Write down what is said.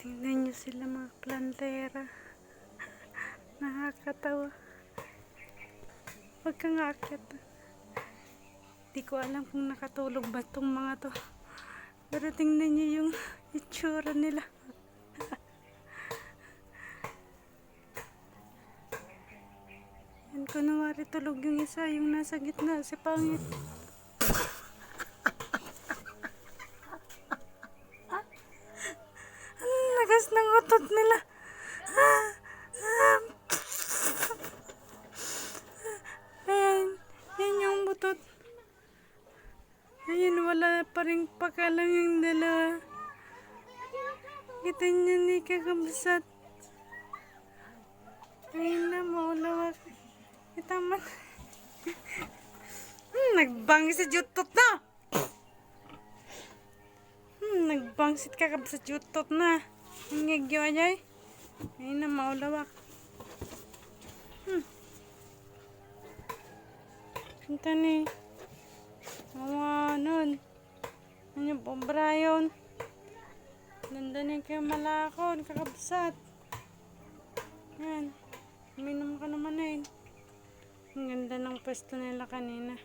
Tingnan nyo sila mga plantera. Nakakatawa. Huwag kang aakyat. Di ko alam kung nakatulog ba itong mga to. Pero tingnan nyo yung itsura nila. Yan, kunwari tulog yung isa, yung nasa gitna, si Pangit. Lagas ng utot nila. Ayan, yan yung butot. Ayan, wala pa rin pakalang yung dalawa. Kita niyo ni kakabsat. Ayun na, maulawak. Kita man. hmm, nagbangis sa jutot na. Hmm, nagbangsit ka sa jutot na. Hingigyo ajay. Ayun na, maulawak. Hmm. Ito ni. Mga nun. Ano po, Brian? Nandun yung kayo malakon, kakabsat. Yan. Uminom ka naman eh. Ang ganda ng pwesto nila kanina.